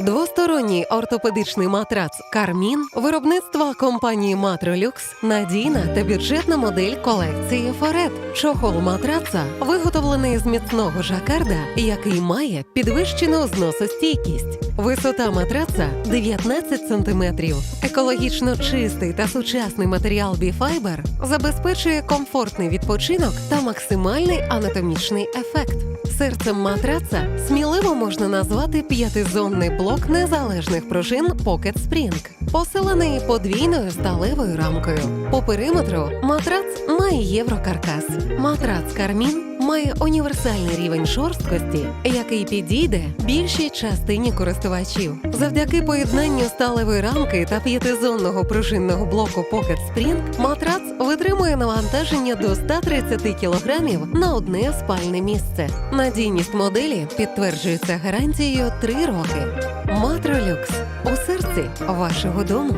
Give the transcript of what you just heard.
Двосторонній ортопедичний матрац Кармін виробництва компанії Матролюкс надійна та бюджетна модель колекції Форет. Чохол матраца виготовлений з міцного жакарда, який має підвищену зносостійкість. Висота матраца 19 см. Екологічно чистий та сучасний матеріал Біфайбер забезпечує комфортний відпочинок та максимальний анатомічний ефект. Серцем матраца сміливо можна назвати п'ятизонний блок незалежних пружин Pocket Spring, посилений подвійною сталевою рамкою. По периметру матрац має єврокаркас. Матрац Кармін має універсальний рівень шорсткості, який підійде більшій частині користувачів. Завдяки поєднанню сталевої рамки та п'ятизонного пружинного блоку Pocket Spring матрац витримує навантаження до 130 кг на одне спальне місце. Надійність моделі підтверджується гарантією 3 роки. Матролюкс у серці вашого дому.